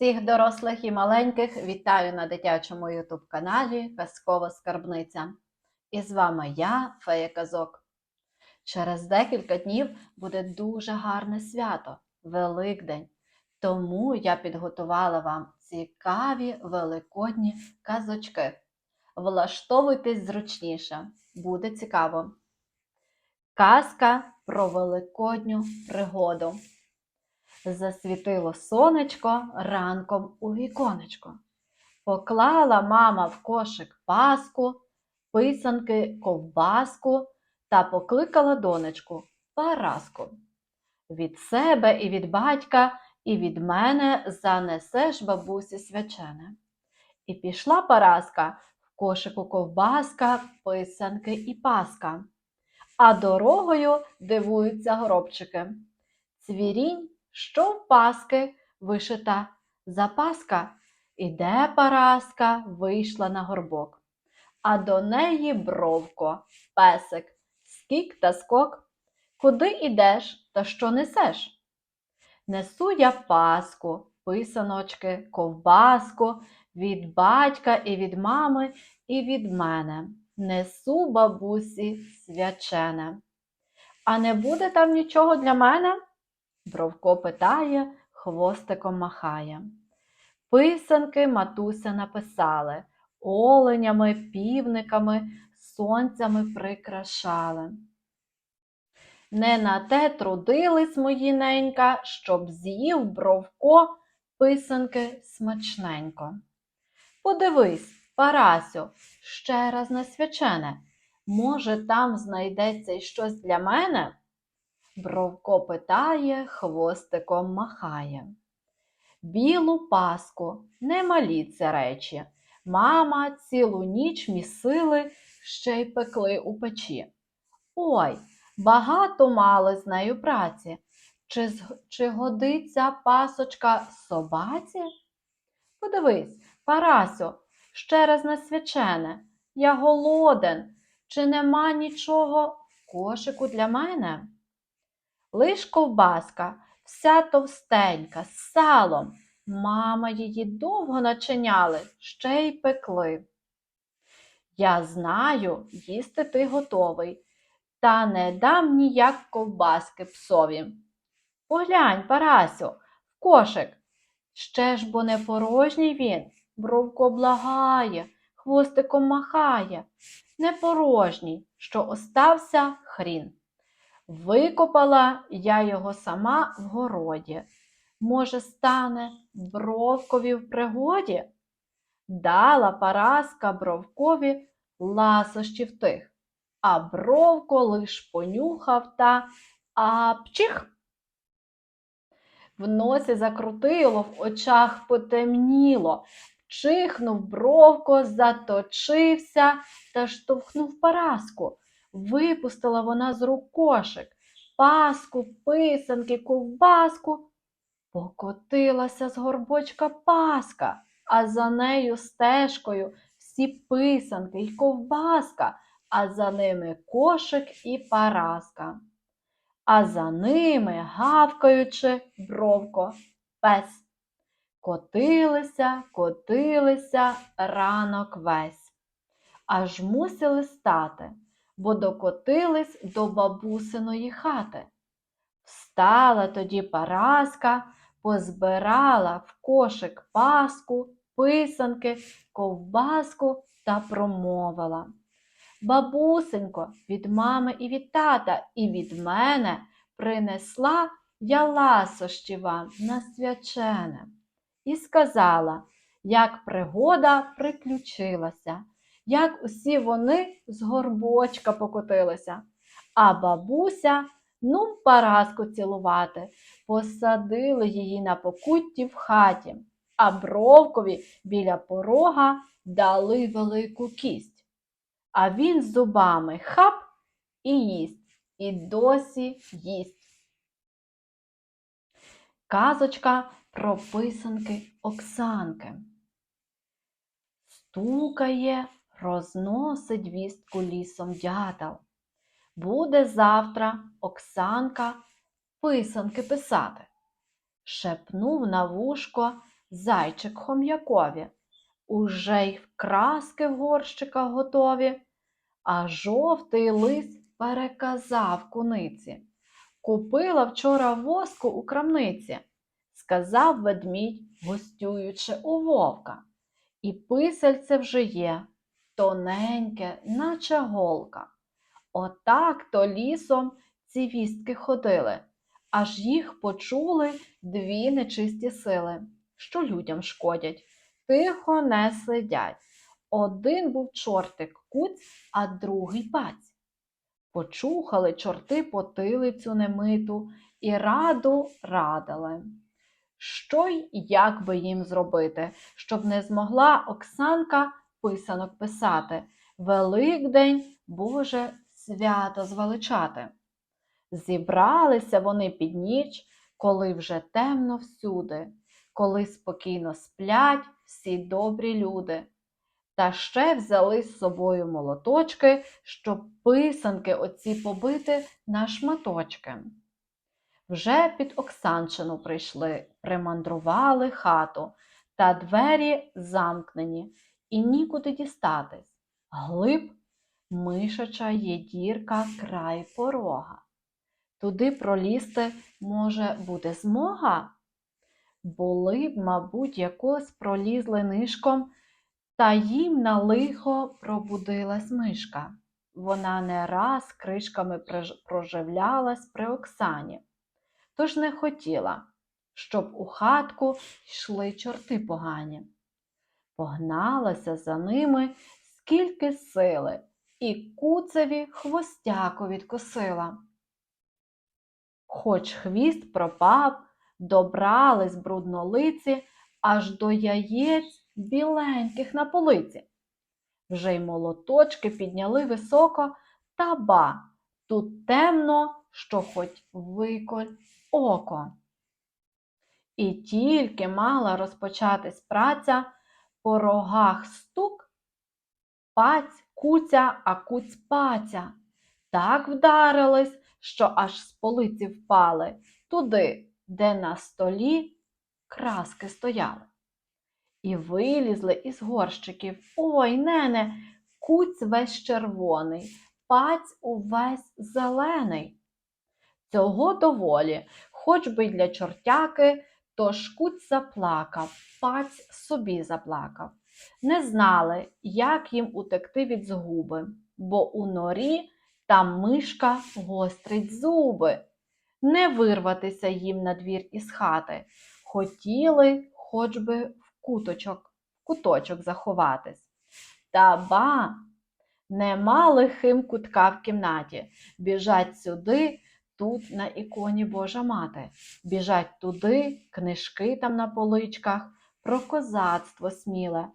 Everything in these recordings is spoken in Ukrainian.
Всіх дорослих і маленьких вітаю на дитячому ютуб каналі Казкова Скарбниця. І з вами я, Фея Казок. Через декілька днів буде дуже гарне свято Великдень. Тому я підготувала вам цікаві великодні казочки. Влаштовуйтесь зручніше, буде цікаво. Казка про великодню пригоду. Засвітило сонечко ранком у віконечко. Поклала мама в кошик паску, писанки, ковбаску та покликала донечку Параску. Від себе і від батька, і від мене занесеш бабусі свячене. І пішла Параска в кошику ковбаска, писанки і паска. А дорогою дивуються горобчики. Цвірінь що в паски вишита запаска, іде Параска, вийшла на горбок. А до неї бровко, песик, скік та скок. Куди ідеш та що несеш? Несу я паску, писаночки, ковбаску від батька і від мами, і від мене. Несу бабусі свячене. А не буде там нічого для мене? Бровко питає, хвостиком махає. Писанки матуся написали, оленями, півниками, сонцями прикрашали. Не на те трудились мої ненька, щоб з'їв бровко писанки смачненько. Подивись, Парасю, ще раз на свячене. Може, там знайдеться й щось для мене? Бровко питає, хвостиком махає. Білу паску, немалі це речі. Мама цілу ніч місили, ще й пекли у печі. Ой, багато мали з нею праці. Чи, чи годиться пасочка собаці? Подивись, Парасю, ще раз на свячене. Я голоден. Чи нема нічого в кошику для мене? Лиш ковбаска, вся товстенька, з салом. Мама її довго начиняли, ще й пекли. Я знаю, їсти ти готовий, та не дам ніяк ковбаски псові. Поглянь, Парасю, в кошик. Ще ж бо не порожній він, бровко благає, хвостиком махає. Не порожній, що остався хрін. Викопала я його сама в городі. Може, стане бровкові в пригоді? Дала Параска бровкові ласощів тих, а бровко лиш понюхав та а пчих. В носі закрутило, в очах потемніло, чихнув бровко, заточився та штовхнув Параску. Випустила вона з рук кошик, паску, писанки, ковбаску. Покотилася з горбочка паска, а за нею стежкою всі писанки й ковбаска, а за ними кошик і параска. А за ними, гавкаючи, бровко, пес. Котилися, котилися ранок весь. Аж мусили стати бо докотились до бабусиної хати. Встала тоді Параска, позбирала в кошик паску, писанки, ковбаску та промовила. Бабусенько, від мами і від тата, і від мене принесла я ласощі вам на свячене. І сказала, як пригода приключилася як усі вони з горбочка покотилися. А бабуся ну параску цілувати, посадили її на покутті в хаті, а бровкові біля порога дали велику кість. А він з зубами хап і їсть, і досі їсть. Казочка про писанки Оксанки. Стукає розносить вістку лісом дятел. Буде завтра Оксанка писанки писати. Шепнув на вушко зайчик хом'якові. Уже й краски в горщиках готові. А жовтий лис переказав куниці. Купила вчора воску у крамниці, сказав ведмідь, гостюючи у вовка. І писальце вже є, тоненьке, наче голка. Отак то лісом ці вістки ходили, аж їх почули дві нечисті сили, що людям шкодять, тихо не сидять. Один був чортик куць, а другий паць. Почухали чорти потилицю немиту і раду радили. Що й як би їм зробити, щоб не змогла Оксанка писанок писати, Великдень, Боже, свято звеличати. Зібралися вони під ніч, коли вже темно всюди, коли спокійно сплять всі добрі люди. Та ще взяли з собою молоточки, щоб писанки оці побити на шматочки. Вже під Оксанчину прийшли, примандрували хату, та двері замкнені, і нікуди дістатись. Глиб мишача є дірка край порога. Туди пролізти, може, буде змога? Були б, мабуть, якось пролізли нишком, та їм на лихо пробудилась мишка. Вона не раз кришками проживлялась при Оксані, тож не хотіла, щоб у хатку йшли чорти погані. Погналася за ними скільки сили, і куцеві хвостяку відкосила. Хоч хвіст пропав, добрались бруднолиці аж до яєць біленьких на полиці. Вже й молоточки підняли високо, та ба, тут темно, що хоч виколь око. І тільки мала розпочатись праця, по рогах стук, паць куця, а куць паця. Так вдарились, що аж з полиці впали туди, де на столі краски стояли. І вилізли із горщиків. Ой, нене, куць весь червоний, паць увесь зелений. Цього доволі, хоч би й для чортяки, тож куць заплакав, паць собі заплакав. Не знали, як їм утекти від згуби, бо у норі там мишка гострить зуби. Не вирватися їм на двір із хати. Хотіли, хоч би в куточок, в куточок заховатись. Та ба, нема лихим кутка в кімнаті. Біжать сюди, тут на іконі Божа мати. Біжать туди, книжки там на поличках, про козацтво сміле.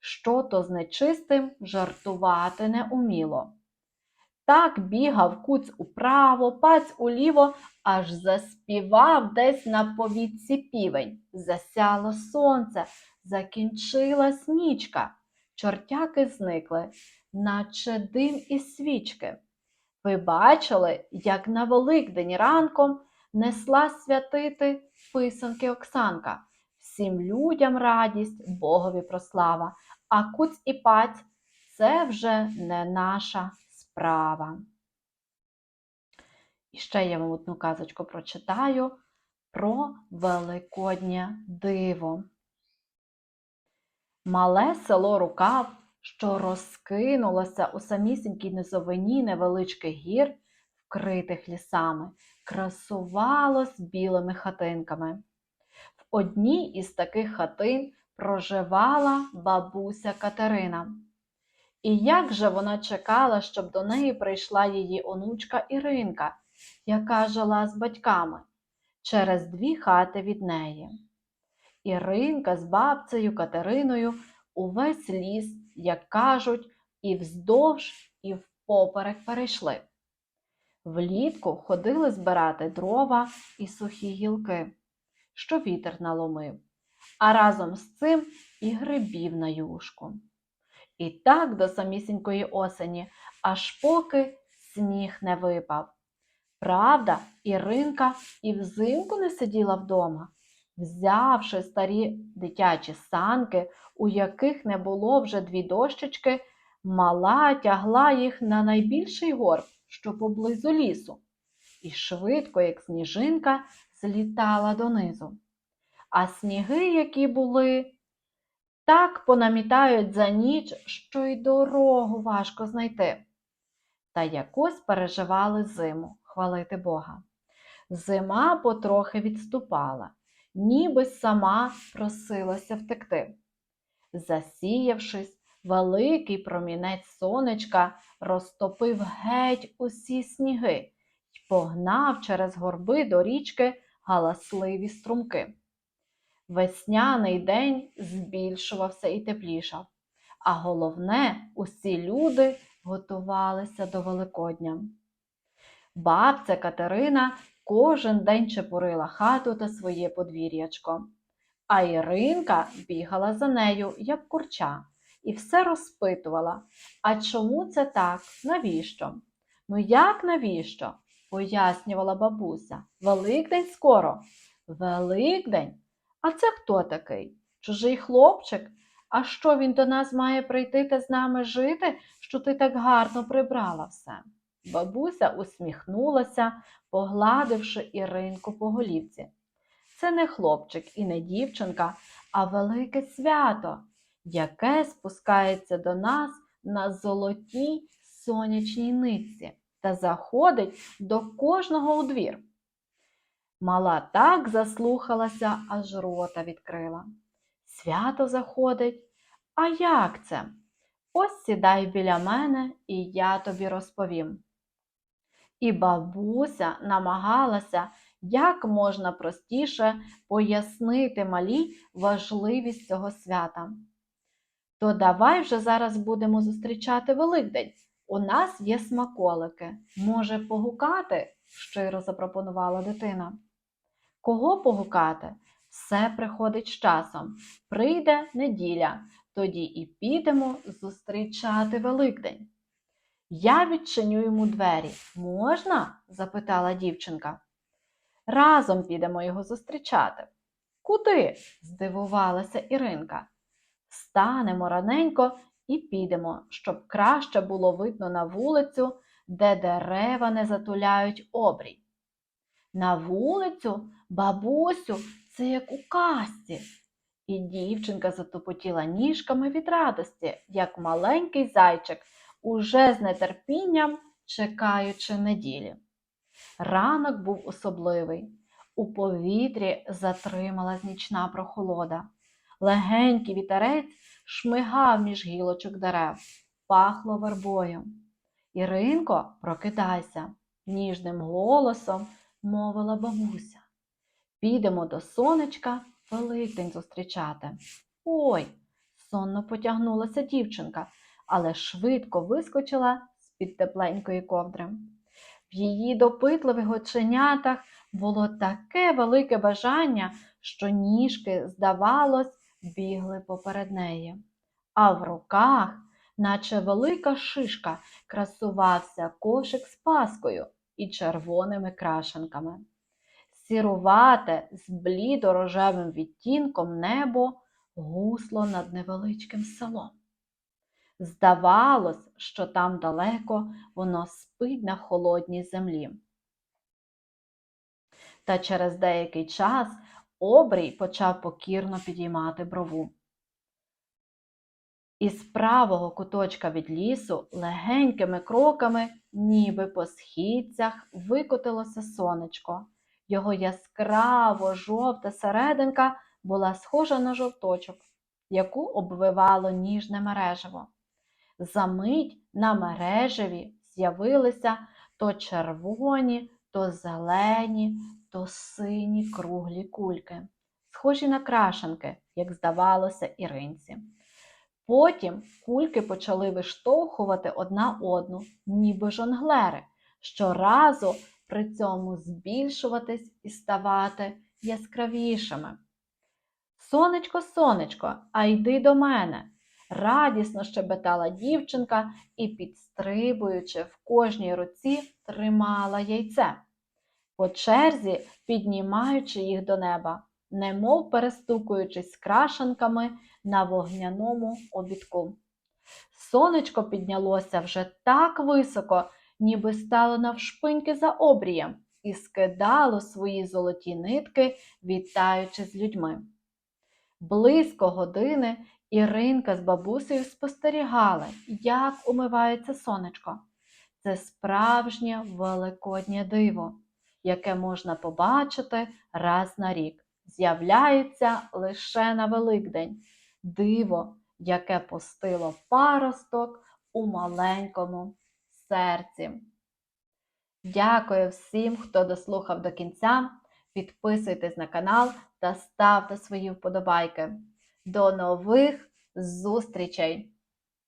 Що то з нечистим жартувати не уміло. Так бігав куць управо, паць уліво, аж заспівав десь на повітці півень. Засяло сонце, закінчилась нічка. Чортяки зникли, наче дим із свічки. Ви бачили, як на Великдень ранком несла святити писанки Оксанка. Всім людям радість, Богові прослава, а куць і паць це вже не наша справа. І ще я вам одну казочку прочитаю про Великоднє диво. Мале село Рукав, що розкинулося у самісінькій низовині невеличких гір, вкритих лісами, красувалось білими хатинками. В одній із таких хатин проживала бабуся Катерина. І як же вона чекала, щоб до неї прийшла її онучка Іринка, яка жила з батьками через дві хати від неї. Іринка з бабцею Катериною увесь ліс, як кажуть, і вздовж, і впоперек перейшли. Влітку ходили збирати дрова і сухі гілки, що вітер наломив, а разом з цим і грибів на юшку. І так до самісінької осені, аж поки сніг не випав. Правда, Іринка і взимку не сиділа вдома. Взявши старі дитячі санки, у яких не було вже дві дощечки, мала тягла їх на найбільший горб, що поблизу лісу, і швидко, як сніжинка, злітала донизу. А сніги, які були, так понамітають за ніч, що й дорогу важко знайти. Та якось переживали зиму, хвалити Бога. Зима потрохи відступала, ніби сама просилася втекти. Засіявшись, великий промінець сонечка розтопив геть усі сніги й погнав через горби до річки галасливі струмки. Весняний день збільшувався і теплішав, а головне, усі люди готувалися до Великодня. Бабця Катерина кожен день чепурила хату та своє подвір'ячко, а Іринка бігала за нею, як курча, і все розпитувала, а чому це так, навіщо? Ну як навіщо? пояснювала бабуся. Великдень скоро. Великдень? А це хто такий? Чужий хлопчик? А що він до нас має прийти та з нами жити, що ти так гарно прибрала все? Бабуся усміхнулася, погладивши Іринку по голівці. Це не хлопчик і не дівчинка, а велике свято, яке спускається до нас на золотій сонячній нитці та заходить до кожного у двір. Мала так заслухалася, аж рота відкрила. Свято заходить. А як це? Ось сідай біля мене, і я тобі розповім. І бабуся намагалася як можна простіше пояснити малій важливість цього свята. То давай вже зараз будемо зустрічати Великдень. У нас є смаколики. Може, погукати? щиро запропонувала дитина. Кого погукати? Все приходить з часом. Прийде неділя, тоді і підемо зустрічати Великдень. Я відчиню йому двері. Можна? запитала дівчинка. Разом підемо його зустрічати. Куди? здивувалася Іринка. Станемо раненько і підемо, щоб краще було видно на вулицю, де дерева не затуляють обрій. На вулицю, бабусю, це як у казці. І дівчинка затопотіла ніжками від радості, як маленький зайчик, уже з нетерпінням чекаючи неділі. Ранок був особливий. У повітрі затрималась нічна прохолода. Легенький вітерець шмигав між гілочок дерев, пахло вербою. Іринко, прокидайся, ніжним голосом мовила бабуся. Підемо до сонечка Великдень зустрічати. Ой, сонно потягнулася дівчинка, але швидко вискочила з-під тепленької ковдри. В її допитливих оченятах було таке велике бажання, що ніжки, здавалось, бігли поперед неї. А в руках, наче велика шишка, красувався кошик з паскою і червоними крашенками. Сірувате з блідо-рожевим відтінком небо гусло над невеличким селом. Здавалось, що там далеко воно спить на холодній землі. Та через деякий час обрій почав покірно підіймати брову. Із правого куточка від лісу легенькими кроками, ніби по східцях, викотилося сонечко. Його яскраво жовта серединка була схожа на жовточок, яку обвивало ніжне мережево. Замить на мережеві з'явилися то червоні, то зелені, то сині круглі кульки, схожі на крашенки, як здавалося, Іринці. Потім кульки почали виштовхувати одна одну, ніби жонглери, щоразу при цьому збільшуватись і ставати яскравішими. Сонечко, сонечко, а йди до мене. Радісно щебетала дівчинка і, підстрибуючи в кожній руці, тримала яйце, по черзі піднімаючи їх до неба. немов перестукуючись крашенками на вогняному обідку. Сонечко піднялося вже так високо, ніби стало навшпиньки за обрієм, і скидало свої золоті нитки, вітаючи з людьми. Близько години Іринка з бабусею спостерігали, як умивається сонечко. Це справжнє великоднє диво, яке можна побачити раз на рік. З'являється лише на Великдень. Диво, яке пустило паросток у маленькому серці. Дякую всім, хто дослухав до кінця. Підписуйтесь на канал та ставте свої вподобайки. До нових зустрічей!